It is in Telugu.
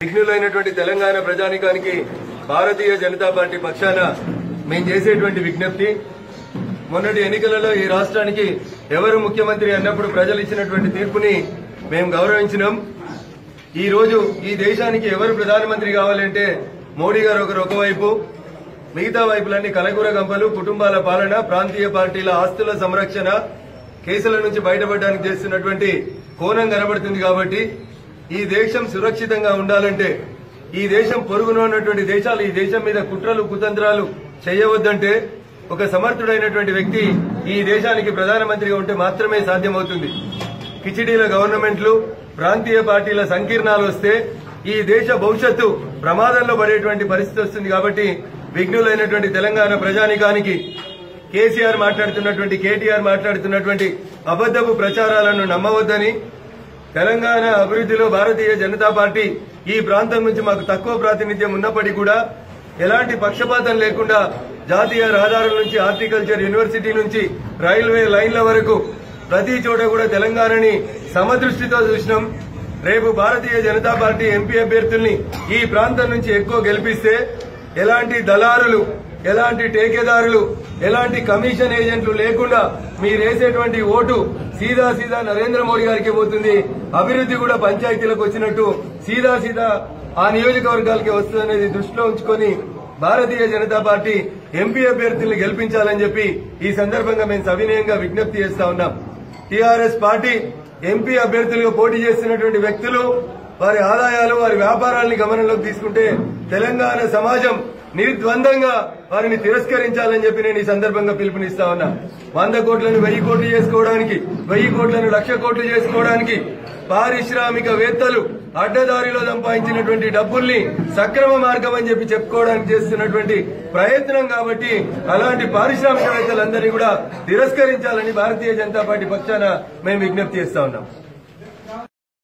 విఘ్నులైనటువంటి తెలంగాణ ప్రజానికానికి భారతీయ జనతా పార్టీ పక్షాన మేము చేసేటువంటి విజ్ఞప్తి. మొన్నటి ఎన్నికలలో ఈ రాష్ట్రానికి ఎవరు ముఖ్యమంత్రి అన్నప్పుడు ప్రజలు ఇచ్చినటువంటి తీర్పుని మేము గౌరవించినాం. ఈ రోజు ఈ దేశానికి ఎవరు ప్రధానమంత్రి కావాలంటే మోడీ గారు ఒకరు ఒకవైపు మిగతా వైపులన్నీ కలగూర గంపలు కుటుంబాల పాలన ప్రాంతీయ పార్టీల ఆస్తుల సంరక్షణ కేసుల నుంచి బయటపడడానికి చేస్తున్నటువంటి కోణం కనబడుతుంది కాబట్టి ఈ దేశం సురక్షితంగా ఉండాలంటే ఈ దేశం పొరుగున ఉన్నటువంటి దేశాలు ఈ దేశం మీద కుట్రలు కుతంత్రాలు చేయవద్దంటే ఒక సమర్థుడైనటువంటి వ్యక్తి ఈ దేశానికి ప్రధానమంత్రిగా ఉంటే మాత్రమే సాధ్యమవుతుంది. కిచిడీల గవర్నమెంట్లు ప్రాంతీయ పార్టీల సంకీర్ణాలు వస్తే ఈ దేశ భవిష్యత్తు ప్రమాదంలో పడేటువంటి పరిస్థితి వస్తుంది కాబట్టి విఘ్నులైనటువంటి తెలంగాణ ప్రజానికానికి కేసీఆర్ మాట్లాడుతున్నటువంటి కేటీఆర్ మాట్లాడుతున్నటువంటి అబద్దపు ప్రచారాలను నమ్మవద్దని తెలంగాణ అభివృద్ధిలో భారతీయ జనతా పార్టీ ఈ ప్రాంతం నుంచి మాకు తక్కువ ప్రాతినిధ్యం ఉన్నప్పటికీ కూడా ఎలాంటి పక్షపాతం లేకుండా జాతీయ రహదారుల నుంచి హార్టికల్చర్ యూనివర్సిటీ నుంచి రైల్వే లైన్ల వరకు ప్రతి చోట కూడా తెలంగాణని సమదృష్టితో చూసినాం. రేపు భారతీయ జనతా పార్టీ ఎంపీ అభ్యర్థుల్ని ఈ ప్రాంతం నుంచి ఎక్కువ గెలిపిస్తే ఎలాంటి దళారులు ఎలాంటి టేకేదారులు ఎలాంటి కమిషన్ ఏజెంట్లు లేకుండా మీరేసేటువంటి ఓటు సీదా సీదా నరేంద్ర మోడీ గారికి పోతుంది. అభివృద్ధి కూడా పంచాయతీలకు వచ్చినట్టు సీదా సీదా ఆ నియోజకవర్గాలకి వస్తుందనేది దృష్టిలో ఉంచుకొని భారతీయ జనతా పార్టీ ఎంపీ అభ్యర్థుల్ని గెలిపించాలని చెప్పి ఈ సందర్భంగా మేము సవినయంగా విజ్ఞప్తి చేస్తా ఉన్నాం. టీఆర్ఎస్ పార్టీ ఎంపీ అభ్యర్థులుగా పోటీ చేస్తున్నటువంటి వ్యక్తులు వారి ఆదాయాలు వారి వ్యాపారాలని గమనంలోకి తీసుకుంటే తెలంగాణ సమాజం నిర్ద్వందంగా వారిని తిరస్కరించాలని చెప్పి నేను ఈ సందర్భంగా పిలుపునిస్తా ఉన్నా. వంద కోట్లను వెయ్యి కోట్లు చేసుకోవడానికి వెయ్యి కోట్లను లక్ష కోట్లు చేసుకోవడానికి పారిశ్రామికవేత్తలు అడ్డదారిలో సంపాదించినటువంటి డబ్బుల్ని సక్రమ మార్గం అని చెప్పి చెప్పుకోవడానికి చేస్తున్నటువంటి ప్రయత్నం కాబట్టి అలాంటి పారిశ్రామికవేత్తలందరినీ కూడా తిరస్కరించాలని భారతీయ జనతా పార్టీ పక్షాన మేము విజ్ఞప్తి చేస్తా ఉన్నాం.